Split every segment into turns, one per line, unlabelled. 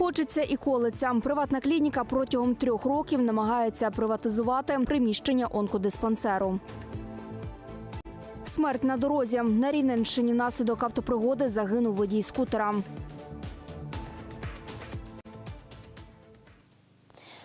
Хочеться і колеться. Приватна клініка протягом трьох років намагається приватизувати приміщення онкодиспансеру. Смерть на дорозі на Рівненщині внаслідок автопригоди загинув водій скутера.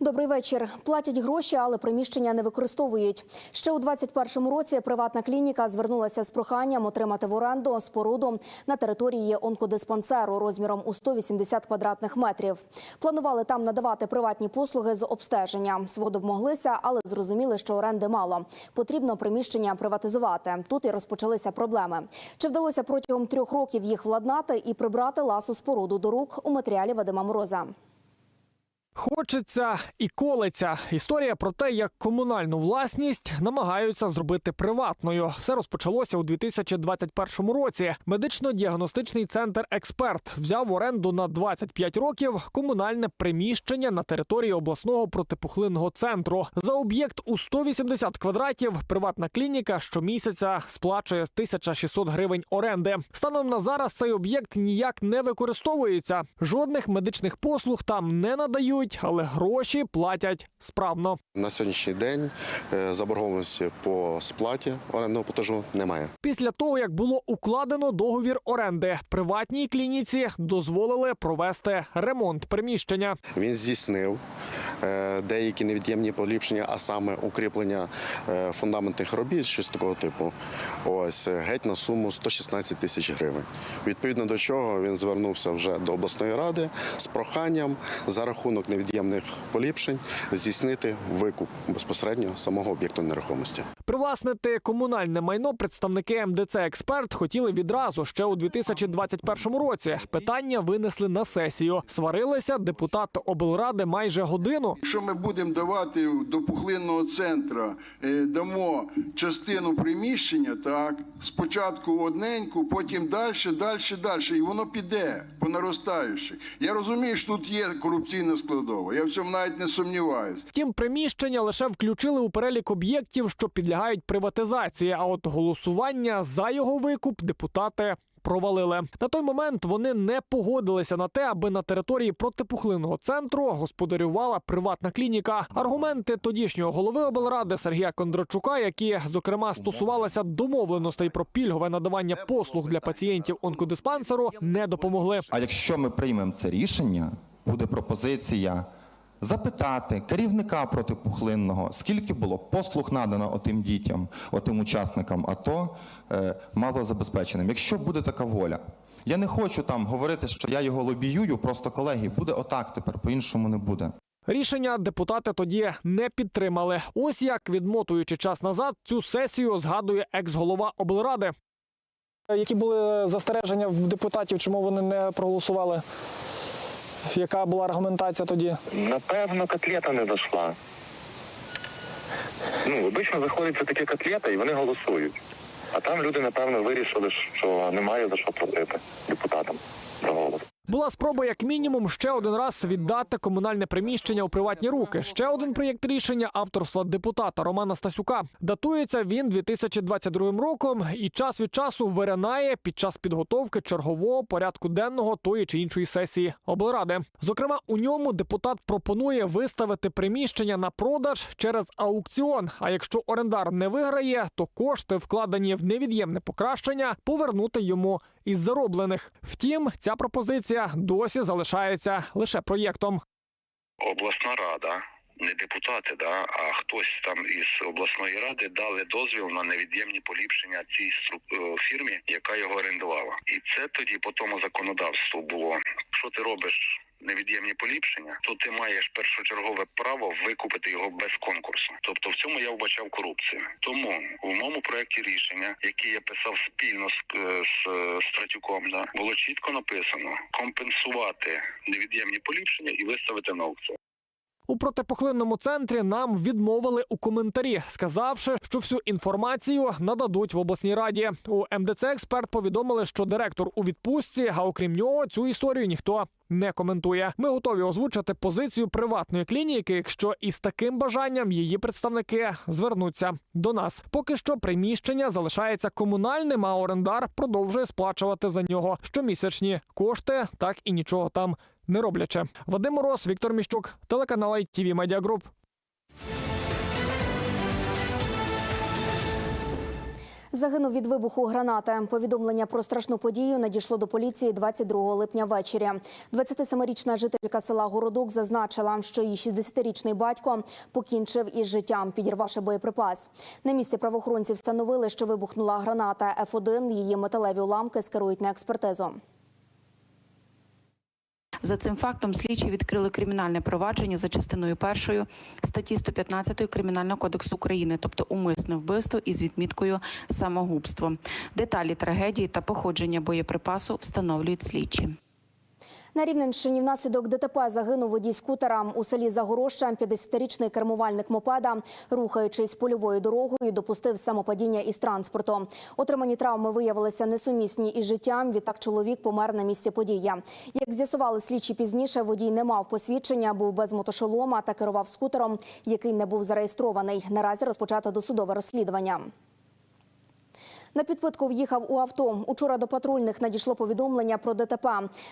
Добрий вечір. Платять гроші, але приміщення не використовують. Ще у 2021 році приватна клініка звернулася з проханням отримати в оренду споруду на території онкодиспансеру розміром у 180 квадратних метрів. Планували там надавати приватні послуги з обстеження. Сводомоглися, але зрозуміли, що оренди мало. Потрібно приміщення приватизувати. Тут і розпочалися проблеми. Чи вдалося протягом трьох років їх владнати і прибрати ласу споруду до рук у матеріалі Вадима Мороза?
Хочеться і колеться. Історія про те, як комунальну власність намагаються зробити приватною. Все розпочалося у 2021 році. Медично-діагностичний центр Експерт взяв в оренду на 25 років комунальне приміщення на території обласного протипухлинного центру. За об'єкт у 180 квадратів приватна клініка щомісяця сплачує 1600 гривень оренди. Станом на зараз цей об'єкт ніяк не використовується. Жодних медичних послуг там не надають, але гроші платять справно.
На сьогоднішній день е, заборгованості по сплаті орендного платежу немає.
Після того, як було укладено договір оренди, приватній клініці дозволили провести ремонт приміщення.
Він здійснив деякі невід'ємні поліпшення, а саме укріплення е, фундаментних робіт, щось такого типу. Ось е, геть на суму 116 тисяч гривень. Відповідно до чого він звернувся вже до обласної ради з проханням за рахунок невід'ємних поліпшень здійснити викуп безпосередньо самого об'єкту нерухомості.
Привласнити комунальне майно представники МДЦ Експерт хотіли відразу ще у 2021 році. Питання винесли на сесію. Сварилися депутати облради майже годину.
Якщо ми будемо давати до пухлинного центру, е, дамо частину приміщення, так, спочатку одненьку, потім далі, далі, далі, і воно піде по наростаючих. Я розумію, що тут є корупційна складова, я в цьому навіть не сумніваюся.
Втім, приміщення лише включили у перелік об'єктів, що підлягають приватизації. А от голосування за його викуп депутати. Провалили на той момент. Вони не погодилися на те, аби на території протипухлинного центру господарювала приватна клініка. Аргументи тодішнього голови облради Сергія Кондрачука, які зокрема стосувалися домовленостей про пільгове надавання послуг для пацієнтів онкодиспансеру, не допомогли.
А якщо ми приймемо це рішення, буде пропозиція запитати керівника протипухлинного, скільки було послуг надано отим дітям, отим учасникам АТО е, малозабезпеченим. Якщо буде така воля. Я не хочу там говорити, що я його лобіюю, просто колеги, буде отак тепер, по-іншому не буде.
Рішення депутати тоді не підтримали. Ось як відмотуючи час назад, цю сесію згадує екс-голова облради.
Які були застереження в депутатів, чому вони не проголосували? Яка була аргументація тоді?
Напевно, котлета не дійшла. Ну, обично заходиться таке котлета, і вони голосують. А там люди, напевно, вирішили, що немає за що платити депутатам.
Була спроба, як мінімум, ще один раз віддати комунальне приміщення у приватні руки. Ще один проєкт рішення авторства депутата Романа Стасюка. Датується він 2022 роком і час від часу виринає під час підготовки чергового порядку денного тої чи іншої сесії облради. Зокрема, у ньому депутат пропонує виставити приміщення на продаж через аукціон. А якщо орендар не виграє, то кошти, вкладені в невід'ємне покращення, повернути йому із зароблених. Втім, ця пропозиція досі залишається лише проєктом.
обласна рада, не депутати, да, а хтось там із обласної ради дали дозвіл на невід'ємні поліпшення цій стру- е, фірмі, яка його орендувала. І це тоді по тому законодавству було. Що ти робиш невід'ємні поліпшення, то ти маєш першочергове право викупити його без конкурсу. Тобто в цьому я вбачав корупцію. Тому в моєму проєкті рішення, який я писав спільно з, е, з е, Стратюком, да, було чітко написано компенсувати невід'ємні поліпшення і виставити на аукціон.
У протипухлинному центрі нам відмовили у коментарі, сказавши, що всю інформацію нададуть в обласній раді. У МДЦ експерт повідомили, що директор у відпустці, а окрім нього, цю історію ніхто не коментує. Ми готові озвучити позицію приватної клініки, якщо із таким бажанням її представники звернуться до нас. Поки що приміщення залишається комунальним, а орендар продовжує сплачувати за нього щомісячні кошти, так і нічого там не роблячи. Вадим Мороз, Віктор Міщук, телеканал ITV Media Group.
Загинув від вибуху гранати. Повідомлення про страшну подію надійшло до поліції 22 липня ввечері. 27-річна жителька села Городок зазначила, що її 60-річний батько покінчив із життям, підірвавши боєприпас. На місці правоохоронці встановили, що вибухнула граната Ф1. Її металеві уламки скерують на експертизу.
За цим фактом слідчі відкрили кримінальне провадження за частиною першою статті 115 Кримінального кодексу України, тобто умисне вбивство із відміткою самогубство. Деталі трагедії та походження боєприпасу встановлюють слідчі.
На Рівненщині внаслідок ДТП загинув водій скутера у селі Загорожча. 50-річний кермувальник мопеда, рухаючись польовою дорогою, допустив самопадіння із транспорту. Отримані травми виявилися несумісні із життям. Відтак чоловік помер на місці події. Як з'ясували слідчі пізніше, водій не мав посвідчення, був без мотошолома та керував скутером, який не був зареєстрований. Наразі розпочато досудове розслідування. На підпитку в'їхав у авто. Учора до патрульних надійшло повідомлення про ДТП.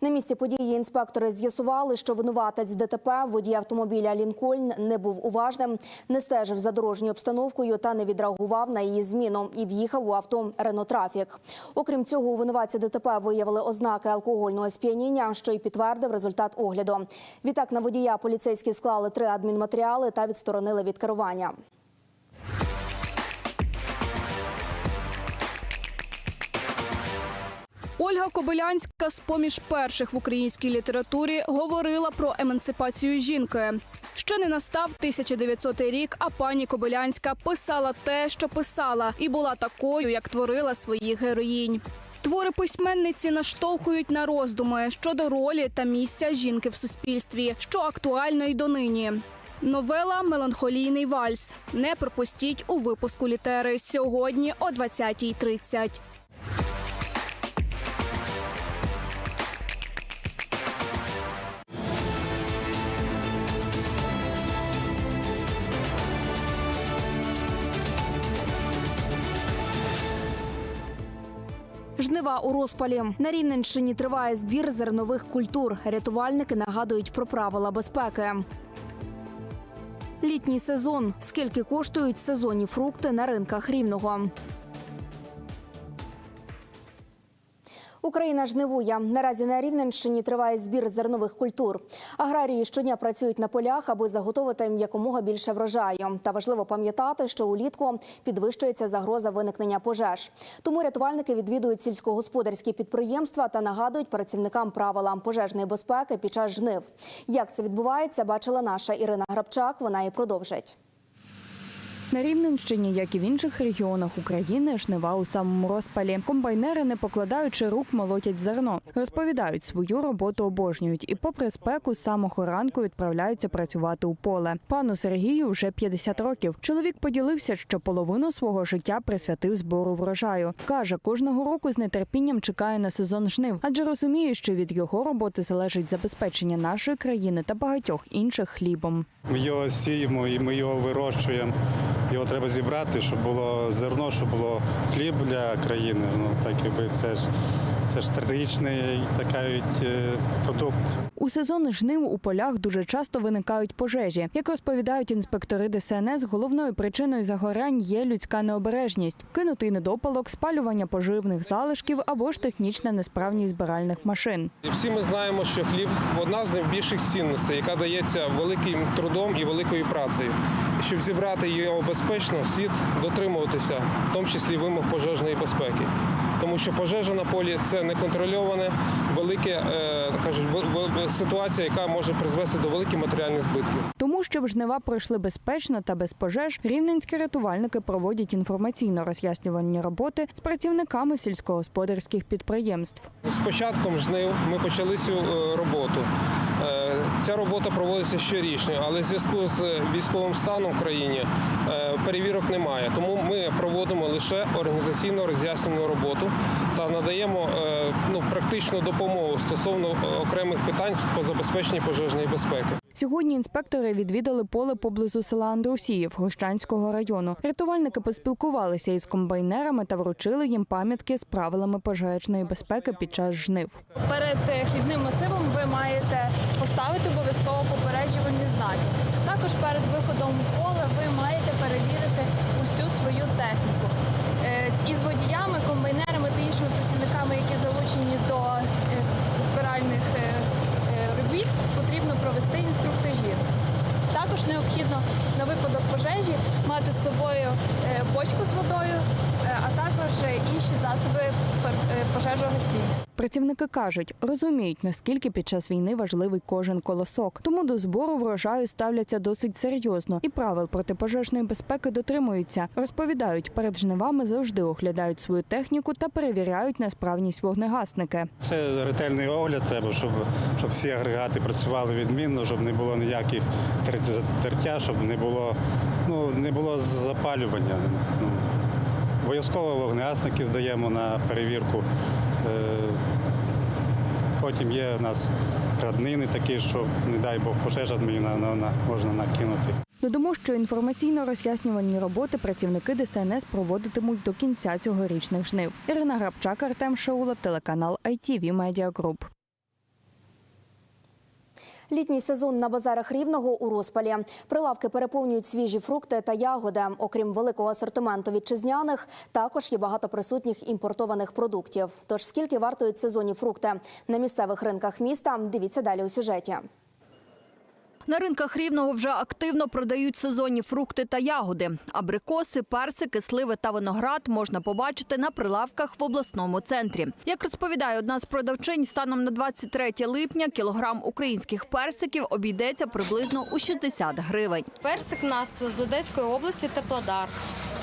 На місці події інспектори з'ясували, що винуватець ДТП, водій автомобіля Лінкольн, не був уважним, не стежив за дорожньою обстановкою та не відреагував на її зміну і в'їхав у авто Рено Трафік. Окрім цього, у винуватці ДТП виявили ознаки алкогольного сп'яніння, що й підтвердив результат огляду. Відтак на водія поліцейські склали три адмінматеріали та відсторонили від керування.
Ольга Кобилянська з поміж перших в українській літературі говорила про емансипацію жінки. Ще не настав 1900 рік, а пані Кобилянська писала те, що писала, і була такою, як творила своїх героїнь. Твори письменниці наштовхують на роздуми щодо ролі та місця жінки в суспільстві, що актуально й донині. Новела Меланхолійний вальс. Не пропустіть у випуску літери сьогодні о 20.30.
Жнива у розпалі на Рівненщині триває збір зернових культур. Рятувальники нагадують про правила безпеки. Літній сезон. Скільки коштують сезонні фрукти на ринках рівного? Україна жнивує. Наразі на Рівненщині триває збір зернових культур. Аграрії щодня працюють на полях, аби заготовити якомога більше врожаю. Та важливо пам'ятати, що улітку підвищується загроза виникнення пожеж. Тому рятувальники відвідують сільськогосподарські підприємства та нагадують працівникам правила пожежної безпеки під час жнив. Як це відбувається, бачила наша Ірина Грабчак. Вона і продовжить.
На Рівненщині, як і в інших регіонах України, жнива у самому розпалі. Комбайнери, не покладаючи рук, молотять зерно. Розповідають, свою роботу обожнюють і, попри спеку, з самого ранку відправляються працювати у поле. Пану Сергію вже 50 років. Чоловік поділився, що половину свого життя присвятив збору врожаю. каже, кожного року з нетерпінням чекає на сезон жнив, адже розуміє, що від його роботи залежить забезпечення нашої країни та багатьох інших хлібом.
Ми його сіємо і ми його вирощуємо. Його треба зібрати, щоб було зерно, щоб було хліб для країни. Ну так якби це ж це ж стратегічний такий е, продукт.
У сезон жнив у полях дуже часто виникають пожежі. Як розповідають інспектори ДСНС, головною причиною загорянь є людська необережність, кинутий недопалок, спалювання поживних залишків або ж технічна несправність збиральних машин.
І всі ми знаємо, що хліб одна з найбільших цінностей, яка дається великим трудом і великою працею. Щоб зібрати його безпечно, слід дотримуватися, в тому числі вимог пожежної безпеки. Тому що пожежа на полі це неконтрольоване, велике е, кажуть, ситуація, яка може призвести до великих матеріальних збитків.
Тому, щоб жнива пройшли безпечно та без пожеж, рівненські рятувальники проводять інформаційно-роз'яснювальні роботи з працівниками сільськогосподарських підприємств.
З початком жнив ми почали цю е, роботу. Е, Ця робота проводиться щорічно, але в зв'язку з військовим станом в країні е, перевірок немає. Тому ми проводимо лише організаційно роз'яснену роботу та надаємо ну, практичну допомогу стосовно окремих питань по забезпеченні пожежної безпеки.
Сьогодні інспектори відвідали поле поблизу села Андрусіїв Гощанського району. Рятувальники поспілкувалися із комбайнерами та вручили їм пам'ятки з правилами пожежної безпеки під час жнив.
Перед е, хідним масивом ви маєте поставити обов'язково попереджувальні знаки. Також перед виходом поле ви маєте перевірити усю свою техніку. Е, Із водіями, комбайнерами та іншими працівниками, які залучені до е, збиральних е, е, робіт, потрібно провести інструктажі. Також необхідно на випадок пожежі мати з собою е, бочку з водою, також е, інші засоби пер- е, пожежогасіння.
Працівники кажуть, розуміють, наскільки під час війни важливий кожен колосок. Тому до збору врожаю ставляться досить серйозно і правил протипожежної безпеки дотримуються. Розповідають, перед жнивами завжди оглядають свою техніку та перевіряють на справність вогнегасники.
Це ретельний огляд треба, щоб, щоб всі агрегати працювали відмінно, щоб не було ніяких тер- тертя, щоб не було, ну, не було запалювання. Обов'язково вогнегасники здаємо на перевірку. Е, Потім є у нас раднини такі, що, не дай Бог, пожежа можна накинути.
Додамо, що інформаційно-роз'яснювальні роботи працівники ДСНС проводитимуть до кінця цьогорічних жнив. Ірина Грабчак, Артем Шаула, телеканал ITV Media Group.
Літній сезон на базарах рівного у розпалі. Прилавки переповнюють свіжі фрукти та ягоди. Окрім великого асортименту вітчизняних, також є багато присутніх імпортованих продуктів. Тож скільки вартують сезонні фрукти на місцевих ринках міста? Дивіться далі у сюжеті.
На ринках Рівного вже активно продають сезонні фрукти та ягоди. Абрикоси, персики, сливи та виноград можна побачити на прилавках в обласному центрі. Як розповідає одна з продавчинь, станом на 23 липня кілограм українських персиків обійдеться приблизно у 60 гривень.
Персик у нас з Одеської області Теплодар.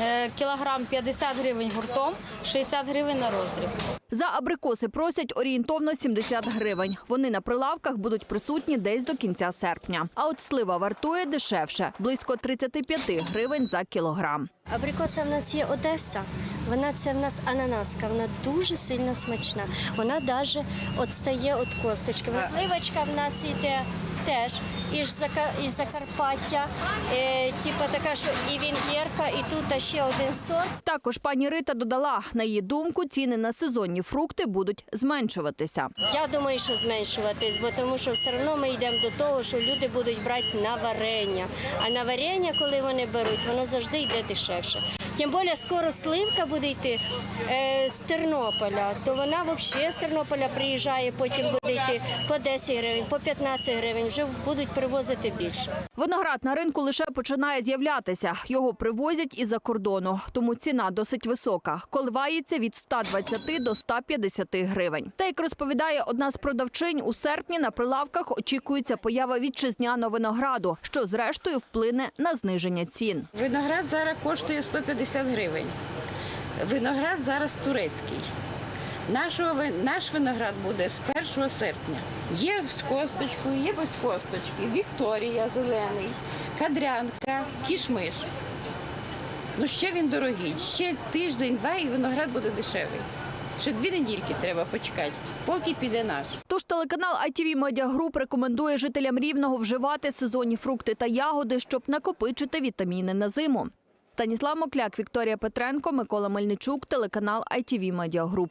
Е, Кілограм 50 гривень гуртом, 60 гривень на роздріб.
За абрикоси просять орієнтовно 70 гривень. Вони на прилавках будуть присутні десь до кінця серпня. А от слива вартує дешевше – близько 35 гривень за кілограм.
Абрикоса в нас є Одеса. Вона це в нас ананаска, вона дуже сильно смачна. Вона навіть відстає від косточки. Сливочка в нас йде теж із, Зака- із Закарпаття, е, типу така, що і він'єрка, і тут ще один сорт.
Також пані Рита додала, на її думку, ціни на сезонні фрукти будуть зменшуватися.
Я думаю, що зменшуватись, бо тому що все одно ми йдемо до того, що люди будуть брати на варення. А на варення, коли вони беруть, воно завжди йде дешевше. Тим більше скоро сливка буде йти е, з Тернополя, то вона взагалі з Тернополя приїжджає, потім буде йти по 10 гривень, по 15 гривень, вже будуть привозити більше.
Виноград на ринку лише починає з'являтися. Його привозять із-за кордону, тому ціна досить висока. Коливається від 120 до 150 гривень. Та як розповідає одна з продавчинь, у серпні на прилавках очікується поява вітчизняного винограду, що зрештою вплине на зниження цін.
Виноград зараз коштує 150 гривень. Виноград зараз турецький. Нашого, наш виноград буде з 1 серпня. Є з косточкою, є без косточки. Вікторія зелений, кадрянка, кішмиш. Ну ще він дорогий. Ще тиждень-два і виноград буде дешевий. Ще дві недільки треба почекати, поки піде наш.
Тож телеканал ITV Media Group рекомендує жителям Рівного вживати сезонні фрукти та ягоди, щоб накопичити вітаміни на зиму. Станіслав Мокляк, Вікторія Петренко, Микола Мельничук, телеканал ITV Media Group.